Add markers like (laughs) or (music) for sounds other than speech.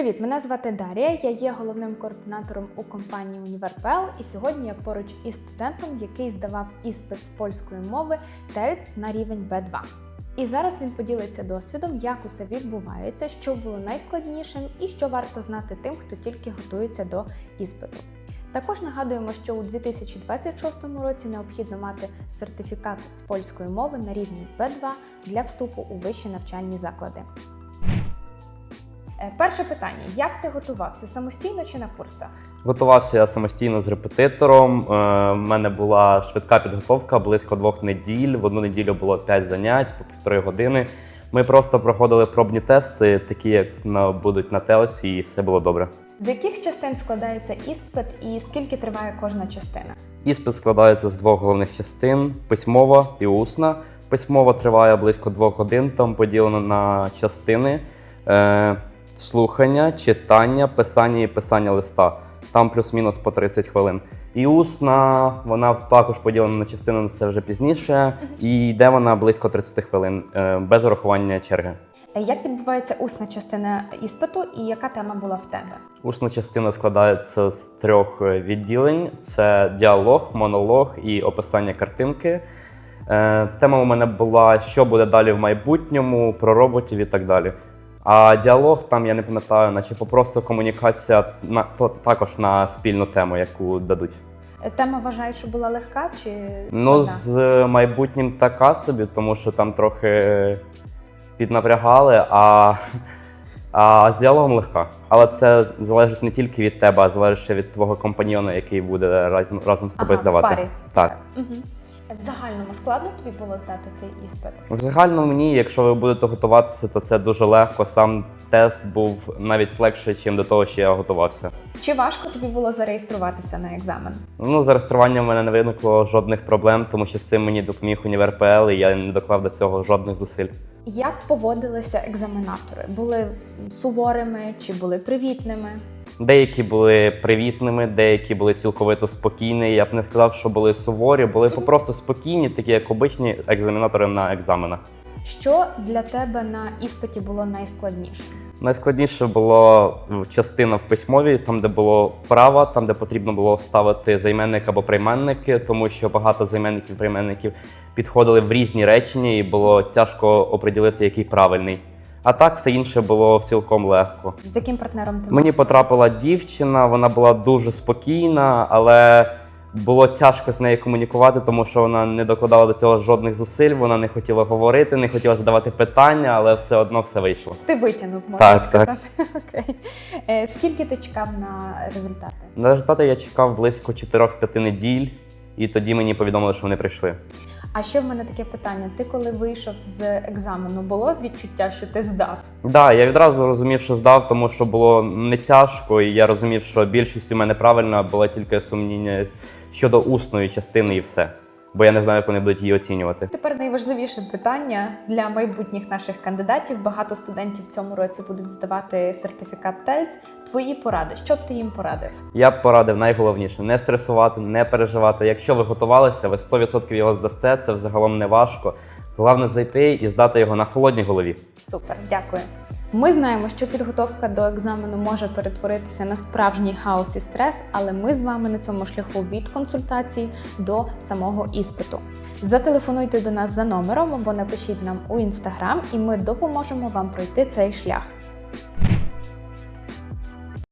Привіт, мене звати Дарія. Я є головним координатором у компанії UniverPL, і сьогодні я поруч із студентом, який здавав іспит з польської мови TELTS на рівень B2. І зараз він поділиться досвідом, як усе відбувається, що було найскладнішим і що варто знати тим, хто тільки готується до іспиту. Також нагадуємо, що у 2026 році необхідно мати сертифікат з польської мови на рівні B2 для вступу у вищі навчальні заклади. Е, Перше питання: як ти готувався самостійно чи на курсах? Готувався я самостійно з репетитором. Е, У мене була швидка підготовка близько двох неділь. В одну неділю було 5 занять по півтори години. Ми просто проходили пробні тести, такі як на будуть на телесі, і все було добре. З яких частин складається іспит і скільки триває кожна частина? Іспит складається з двох головних частин: письмова і усна. Письмова триває близько двох годин, там поділено на частини. Слухання, читання, писання і писання листа. Там плюс-мінус по 30 хвилин. І усна, вона також поділена на частини, це вже пізніше, і йде вона близько 30 хвилин, е, без урахування черги. Як відбувається усна частина іспиту і яка тема була в тебе? Усна частина складається з трьох е, відділень: це діалог, монолог і описання картинки. Е, Тема у мене була, що буде далі в майбутньому, про роботів і так далі. А діалог там я не пам'ятаю, наче просто комунікація на то також на спільну тему, яку дадуть. Е, Тема вважаєш, що була легка чи складна? Ну, з майбутнім така собі, тому що там трохи піднапрягали, а, а з діалогом легка. Але це залежить не тільки від тебе, а залежить ще від твого компаньйона, який буде разом, разом з тобою Ага, в здавати. парі. Так. Угу. В загальному складно тобі було здати цей іспит? В загальному мені, якщо ви будете готуватися, то це дуже легко. Сам тест був навіть легше, ніж до того, що я готувався. Чи важко тобі було зареєструватися на екзамен? Ну, за реєструванням в мене не виникло жодних проблем, тому що з цим мені допоміг UniverPL, і я не доклав до цього жодних зусиль. Як поводилися екзаменатори? Були суворими чи були привітними? Деякі були привітними, деякі були цілковито спокійні. Я б не сказав, що були суворі, були попросту спокійні, такі як обичні екзаменатори на екзаменах. Що для тебе на іспиті було найскладніше? Найскладніше було частина в письмовій, там, де було вправа, там, де потрібно було ставити займенник або прийменники, тому що багато займенників прийменників підходили в різні речення, і було тяжко оприділити, який правильний. А так все інше було цілком легко. З яким партнером ти Мені потрапила дівчина, вона була дуже спокійна, але було тяжко з нею комунікувати, тому що вона не докладала до цього жодних зусиль, вона не хотіла говорити, не хотіла задавати питання, але все одно все вийшло. Ти витягнув, можна Так, сказати. (laughs) Окей. Е, Скільки ти чекав на результати? На результати я чекав близько 4-5 неділь, і тоді мені повідомили, що вони прийшли. А ще в мене таке питання: ти коли вийшов з екзамену, було відчуття, що ти здав? Так, да, я відразу розумів, що здав, тому що було не тяжко, і я розумів, що більшість у мене правильна, була тільки сумніння щодо усної частини і все. Бо я не знаю, як вони будуть її оцінювати. Тепер найважливіше питання для майбутніх наших кандидатів. Багато студентів в цьому році будуть здавати сертифікат TELTS. Твої поради, що б ти їм порадив? Я б порадив найголовніше не стресувати, не переживати. Якщо ви готувалися, ви 100% його здасте, це взагалом не важко. Головне зайти і здати його на холодній голові. Супер, дякую. Ми знаємо, що підготовка до екзамену може перетворитися на справжній хаос і стрес, але ми з вами на цьому шляху від консультації до самого іспиту. Зателефонуйте до нас за номером або напишіть нам у інстаграм, і ми допоможемо вам пройти цей шлях.